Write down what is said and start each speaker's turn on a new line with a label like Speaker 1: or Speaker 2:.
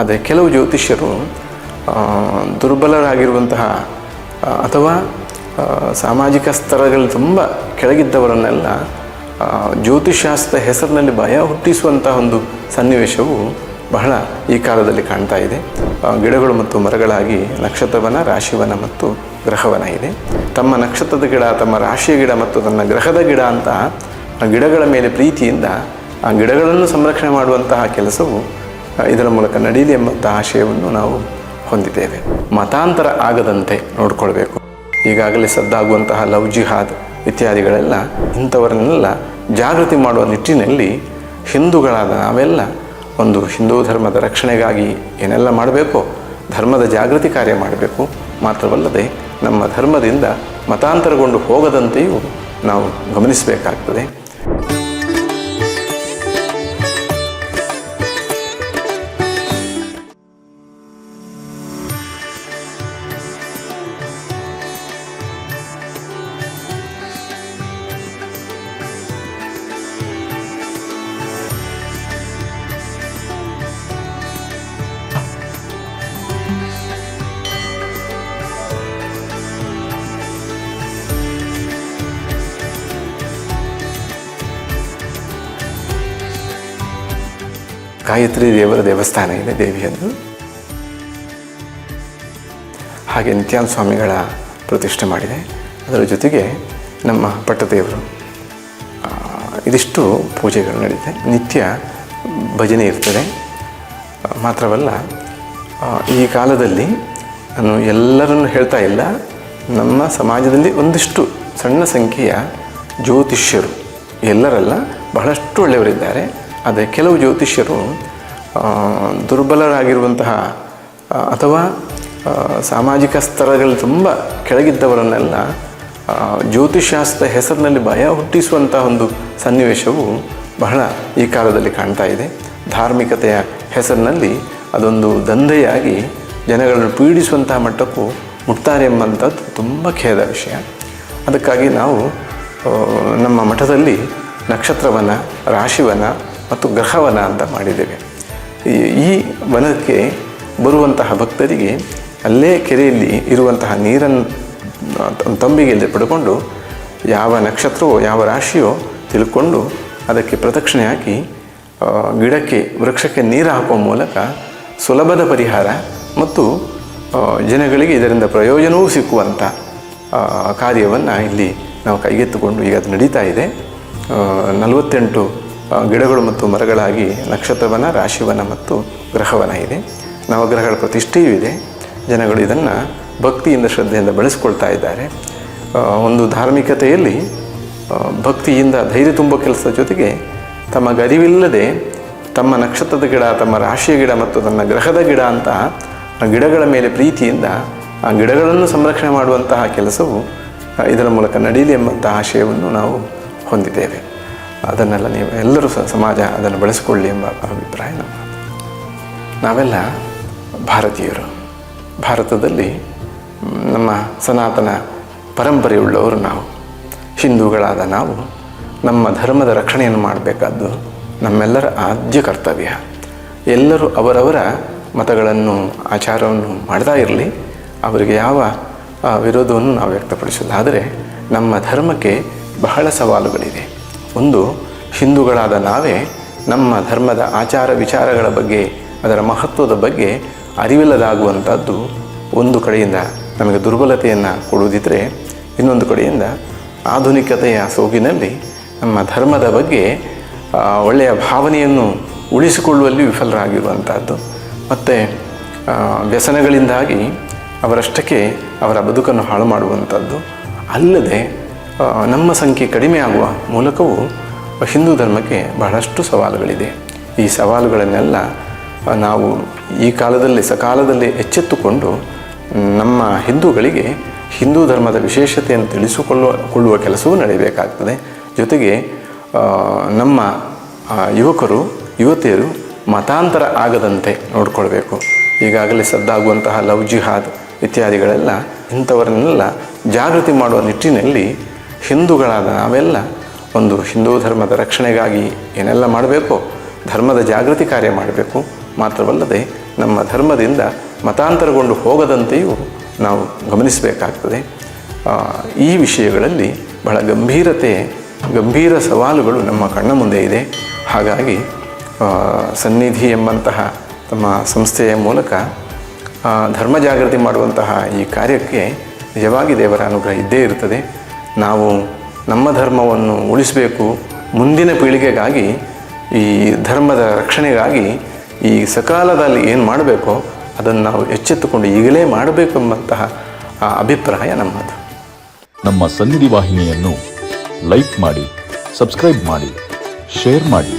Speaker 1: ಆದರೆ ಕೆಲವು ಜ್ಯೋತಿಷ್ಯರು ದುರ್ಬಲರಾಗಿರುವಂತಹ ಅಥವಾ ಸಾಮಾಜಿಕ ಸ್ತರಗಳು ತುಂಬ ಕೆಳಗಿದ್ದವರನ್ನೆಲ್ಲ ಜ್ಯೋತಿಷಾಸ್ತ್ರ ಹೆಸರಿನಲ್ಲಿ ಭಯ ಹುಟ್ಟಿಸುವಂತಹ ಒಂದು ಸನ್ನಿವೇಶವು ಬಹಳ ಈ ಕಾಲದಲ್ಲಿ ಕಾಣ್ತಾ ಇದೆ. ಗಿಡಗಳು ಮತ್ತು ಮರಗಳಾಗಿ ನಕ್ಷತ್ರವನ, ರಾಶಿವನ ಮತ್ತು ಗ್ರಹವನ ಇದೆ. ತಮ್ಮ ನಕ್ಷತ್ರದ ಗಿಡ, ತಮ್ಮ ರಾಶಿಯ ಗಿಡ ಮತ್ತು ತನ್ನ ಗ್ರಹದ ಗಿಡ ಅಂತ ಗಿಡಗಳ ಮೇಲೆ ಪ್ರೀತಿಯಿಂದ ಆ ಗಿಡಗಳನ್ನು ಸಂರಕ್ಷಣೆ ಮಾಡುವಂತಹ ಕೆಲಸವು ಇದರ ಮೂಲಕ ನಡೀಲಿ ಎಂಬಂತಹ ಆಶಯವನ್ನು ನಾವು ಹೊಂದಿದ್ದೇವೆ. ಮತಾಂತರ ಆಗದಂತೆ ನೋಡಿಕೊಳ್ಬೇಕು. ಈಗಾಗಲೇ ಸದ್ದಾಗುವಂತಹ ಲವ್ ಜಿಹಾದ್ ಇತ್ಯಾದಿಗಳೆಲ್ಲ ಇಂಥವರನ್ನೆಲ್ಲ ಜಾಗೃತಿ ಮಾಡುವ ನಿಟ್ಟಿನಲ್ಲಿ ಹಿಂದೂಗಳಾದ ನಾವೆಲ್ಲ ಒಂದು ಹಿಂದೂ ಧರ್ಮದ ರಕ್ಷಣೆಗಾಗಿ ಏನೆಲ್ಲ ಮಾಡಬೇಕೋ, ಧರ್ಮದ ಜಾಗೃತಿ ಕಾರ್ಯ ಮಾಡಬೇಕು ಮಾತ್ರವಲ್ಲದೆ ನಮ್ಮ ಧರ್ಮದಿಂದ ಮತಾಂತರಗೊಂಡು ಹೋಗದಂತೆಯೂ ನಾವು ಗಮನಿಸಬೇಕಾಗ್ತದೆ. ಗಾಯತ್ರಿ ದೇವರ ದೇವಸ್ಥಾನ ಇದೆ ದೇವಿಯದ್ದು. ಹಾಗೆ ನಿತ್ಯಾನ ಸ್ವಾಮಿಗಳ ಪ್ರತಿಷ್ಠೆ ಮಾಡಿದೆ. ಅದರ ಜೊತೆಗೆ ನಮ್ಮ ಪಟ್ಟದೇವರು ಇದಿಷ್ಟು ಪೂಜೆಗಳು ನಡೆಯುತ್ತೆ ನಿತ್ಯ ಭಜನೆ ಇರ್ತದೆ. ಮಾತ್ರವಲ್ಲ ಈ ಕಾಲದಲ್ಲಿ ನಾನು ಎಲ್ಲರನ್ನು ಹೇಳ್ತಾ ಇಲ್ಲ. ನಮ್ಮ ಸಮಾಜದಲ್ಲಿ ಒಂದಿಷ್ಟು ಸಣ್ಣ ಸಂಖ್ಯೆಯ ಜ್ಯೋತಿಷ್ಯರು, ಎಲ್ಲರಲ್ಲ, ಬಹಳಷ್ಟು ಒಳ್ಳೆಯವರಿದ್ದಾರೆ. ಆದರೆ ಕೆಲವು ಜ್ಯೋತಿಷ್ಯರು ದುರ್ಬಲರಾಗಿರುವಂತಹ ಅಥವಾ ಸಾಮಾಜಿಕ ಸ್ತರಗಳು ತುಂಬ ಕೆಳಗಿದ್ದವರನ್ನೆಲ್ಲ ಜ್ಯೋತಿಷಾಸ್ತ್ರ ಹೆಸರಿನಲ್ಲಿ ಭಯ ಹುಟ್ಟಿಸುವಂತಹ ಒಂದು ಸನ್ನಿವೇಶವು ಬಹಳ ಈ ಕಾಲದಲ್ಲಿ ಕಾಣ್ತಾ ಇದೆ. ಧಾರ್ಮಿಕತೆಯ ಹೆಸರಿನಲ್ಲಿ ಅದೊಂದು ದಂಧೆಯಾಗಿ ಜನಗಳನ್ನು ಪೀಡಿಸುವಂತಹ ಮಟ್ಟಕ್ಕೂ ಮುಟ್ತಾರೆ ಎಂಬಂಥದ್ದು ತುಂಬ ಖೇದ ವಿಷಯ. ಅದಕ್ಕಾಗಿ ನಾವು ನಮ್ಮ ಮಠದಲ್ಲಿ ನಕ್ಷತ್ರವನ, ರಾಶಿವನ ಮತ್ತು ಗ್ರಹವನ ಅಂತ ಮಾಡಿದ್ದೇವೆ. ಈ ವನಕ್ಕೆ ಬರುವಂತಹ ಭಕ್ತರಿಗೆ ಅಲ್ಲೇ ಕೆರೆಯಲ್ಲಿ ಇರುವಂತಹ ನೀರನ್ನು ತಂಬಿಗೆಯಲ್ಲಿ ಪಡ್ಕೊಂಡು ಯಾವ ನಕ್ಷತ್ರವೋ, ಯಾವ ರಾಶಿಯೋ ತಿಳ್ಕೊಂಡು ಅದಕ್ಕೆ ಪ್ರದಕ್ಷಿಣೆ ಹಾಕಿ ಗಿಡಕ್ಕೆ, ವೃಕ್ಷಕ್ಕೆ ನೀರು ಹಾಕುವ ಮೂಲಕ ಸುಲಭದ ಪರಿಹಾರ ಮತ್ತು ಜನಗಳಿಗೆ ಇದರಿಂದ ಪ್ರಯೋಜನವೂ ಸಿಕ್ಕುವಂಥ ಕಾರ್ಯವನ್ನು ಇಲ್ಲಿ ನಾವು ಕೈಗೆತ್ತಿಕೊಂಡು ಈಗ ಅದು ನಡೀತಾ ಇದೆ. ನಲವತ್ತೆಂಟು ಗಿಡಗಳು ಮತ್ತು ಮರಗಳಾಗಿ ನಕ್ಷತ್ರವನ, ರಾಶಿವನ ಮತ್ತು ಗ್ರಹವನ ಇದೆ. ನವಗ್ರಹಗಳ ಪ್ರತಿಷ್ಠೆಯೂ ಇದೆ. ಜನಗಳು ಇದನ್ನು ಭಕ್ತಿಯಿಂದ ಶ್ರದ್ಧೆಯಿಂದ ಬೆಳೆಸ್ಕೊಳ್ತಾ ಇದ್ದಾರೆ. ಒಂದು ಧಾರ್ಮಿಕತೆಯಲ್ಲಿ ಭಕ್ತಿಯಿಂದ ಧೈರ್ಯ ತುಂಬ ಕೆಲಸದ ಜೊತೆಗೆ ತಮ್ಮ ಗರಿವಿಲ್ಲದೆ ತಮ್ಮ ನಕ್ಷತ್ರದ ಗಿಡ, ತಮ್ಮ ರಾಶಿಯ ಗಿಡ ಮತ್ತು ತನ್ನ ಗ್ರಹದ ಗಿಡ ಅಂತ ಆ ಗಿಡಗಳ ಮೇಲೆ ಪ್ರೀತಿಯಿಂದ ಆ ಗಿಡಗಳನ್ನು ಸಂರಕ್ಷಣೆ ಮಾಡುವಂತಹ ಕೆಲಸವು ಇದರ ಮೂಲಕ ನಡೀಲಿ ಎಂಬಂತಹ ಆಶಯವನ್ನು ನಾವು ಹೊಂದಿದ್ದೇವೆ. ಅದನ್ನೆಲ್ಲ ನೀವು ಎಲ್ಲರೂ ಸಮಾಜ ಅದನ್ನು ಬೆಳೆಸಿಕೊಳ್ಳಿ ಎಂಬ ಅಭಿಪ್ರಾಯ ನಮ್ಮ ನಾವೆಲ್ಲ ಭಾರತೀಯರು. ಭಾರತದಲ್ಲಿ ನಮ್ಮ ಸನಾತನ ಪರಂಪರೆಯುಳ್ಳವರು ನಾವು. ಹಿಂದೂಗಳಾದ ನಾವು ನಮ್ಮ ಧರ್ಮದ ರಕ್ಷಣೆಯನ್ನು ಮಾಡಬೇಕಾದ್ದು ನಮ್ಮೆಲ್ಲರ ಆದ್ಯ ಕರ್ತವ್ಯ. ಎಲ್ಲರೂ ಅವರವರ ಮತಗಳನ್ನು, ಆಚಾರವನ್ನು ಮಾಡ್ತಾ ಇರಲಿ. ಅವರಿಗೆ ಯಾವ ವಿರೋಧವನ್ನು ನಾವು ವ್ಯಕ್ತಪಡಿಸೋದು ಆದರೆ ನಮ್ಮ ಧರ್ಮಕ್ಕೆ ಬಹಳ ಸವಾಲುಗಳಿದೆ ಒಂದು ಹಿಂದೂಗಳಾದ ನಾವೇ ನಮ್ಮ ಧರ್ಮದ ಆಚಾರ ವಿಚಾರಗಳ ಬಗ್ಗೆ, ಅದರ ಮಹತ್ವದ ಬಗ್ಗೆ ಅರಿವಿಲ್ಲದಾಗುವಂಥದ್ದು ಒಂದು ಕಡೆಯಿಂದ ನಮಗೆ ದುರ್ಬಲತೆಯನ್ನು ಕೊಡುವುದಿದ್ದರೆ ಇನ್ನೊಂದು ಕಡೆಯಿಂದ ಆಧುನಿಕತೆಯ ಸೋಗಿನಲ್ಲಿ ನಮ್ಮ ಧರ್ಮದ ಬಗ್ಗೆ ಒಳ್ಳೆಯ ಭಾವನೆಯನ್ನು ಉಳಿಸಿಕೊಳ್ಳುವಲ್ಲಿ ವಿಫಲರಾಗಿರುವಂಥದ್ದು. ಮತ್ತು ವ್ಯಸನಗಳಿಂದಾಗಿ ಅವರಷ್ಟಕ್ಕೆ ಅವರ ಬದುಕನ್ನು ಹಾಳು ಮಾಡುವಂಥದ್ದು ಅಲ್ಲದೆ ನಮ್ಮ ಸಂಖ್ಯೆ ಕಡಿಮೆ ಆಗುವ ಮೂಲಕವೂ ಹಿಂದೂ ಧರ್ಮಕ್ಕೆ ಬಹಳಷ್ಟು ಸವಾಲುಗಳಿದೆ. ಈ ಸವಾಲುಗಳನ್ನೆಲ್ಲ ನಾವು ಈ ಕಾಲದಲ್ಲಿ ಸಕಾಲದಲ್ಲಿ ಎಚ್ಚೆತ್ತುಕೊಂಡು ನಮ್ಮ ಹಿಂದೂಗಳಿಗೆ ಹಿಂದೂ ಧರ್ಮದ ವಿಶೇಷತೆಯನ್ನು ತಿಳಿಸಿಕೊಳ್ಳುವ, ಕೊಳ್ಳುವ ಕೆಲಸವೂ ನಡೆಯಬೇಕಾಗ್ತದೆ. ಜೊತೆಗೆ ನಮ್ಮ ಯುವಕರು, ಯುವತಿಯರು ಮತಾಂತರ ಆಗದಂತೆ ನೋಡಿಕೊಳ್ಬೇಕು. ಈಗಾಗಲೇ ಸದ್ದಾಗುವಂತಹ ಲವ್ ಜಿಹಾದ್ ಇತ್ಯಾದಿಗಳೆಲ್ಲ ಇಂಥವರನ್ನೆಲ್ಲ ಜಾಗೃತಿ ಮಾಡುವ ನಿಟ್ಟಿನಲ್ಲಿ ಹಿಂದೂಗಳಾದ ನಾವೆಲ್ಲ ಒಂದು ಹಿಂದೂ ಧರ್ಮದ ರಕ್ಷಣೆಗಾಗಿ ಏನೆಲ್ಲ ಮಾಡಬೇಕೋ? ಧರ್ಮದ ಜಾಗೃತಿ ಕಾರ್ಯ ಮಾಡಬೇಕು. ಮಾತ್ರವಲ್ಲದೆ ನಮ್ಮ ಧರ್ಮದಿಂದ ಮತಾಂತರಗೊಂಡು ಹೋಗದಂತೆಯೂ ನಾವು ಗಮನಿಸಬೇಕಾಗ್ತದೆ. ಈ ವಿಷಯಗಳಲ್ಲಿ ಬಹಳ ಗಂಭೀರತೆ, ಗಂಭೀರ ಸವಾಲುಗಳು ನಮ್ಮ ಕಣ್ಣ ಮುಂದೆ ಇದೆ. ಹಾಗಾಗಿ ಸನ್ನಿಧಿ ಎಂಬಂತಹ ತಮ್ಮ ಸಂಸ್ಥೆಯ ಮೂಲಕ ಧರ್ಮ ಜಾಗೃತಿ ಮಾಡುವಂತಹ ಈ ಕಾರ್ಯಕ್ಕೆ ನಿಜವಾಗಿ ದೇವರ ಅನುಗ್ರಹ ಇದ್ದೇ ಇರ್ತದೆ ನಾವು ನಮ್ಮ ಧರ್ಮವನ್ನು ಉಳಿಸಬೇಕು ಮುಂದಿನ ಪೀಳಿಗೆಗಾಗಿ, ಈ ಧರ್ಮದ ರಕ್ಷಣೆಗಾಗಿ ಈ ಸಕಾಲದಲ್ಲಿ ಏನು ಮಾಡಬೇಕೋ ಅದನ್ನು ನಾವು ಎಚ್ಚೆತ್ತುಕೊಂಡು ಈಗಲೇ ಮಾಡಬೇಕು ಆ ಅಭಿಪ್ರಾಯ ನಮ್ಮದು.
Speaker 2: ನಮ್ಮ ಸನ್ನಿಧಿ ವಾಹಿನಿಯನ್ನು ಲೈಕ್ ಮಾಡಿ, ಸಬ್ಸ್ಕ್ರೈಬ್ ಮಾಡಿ, ಶೇರ್ ಮಾಡಿ.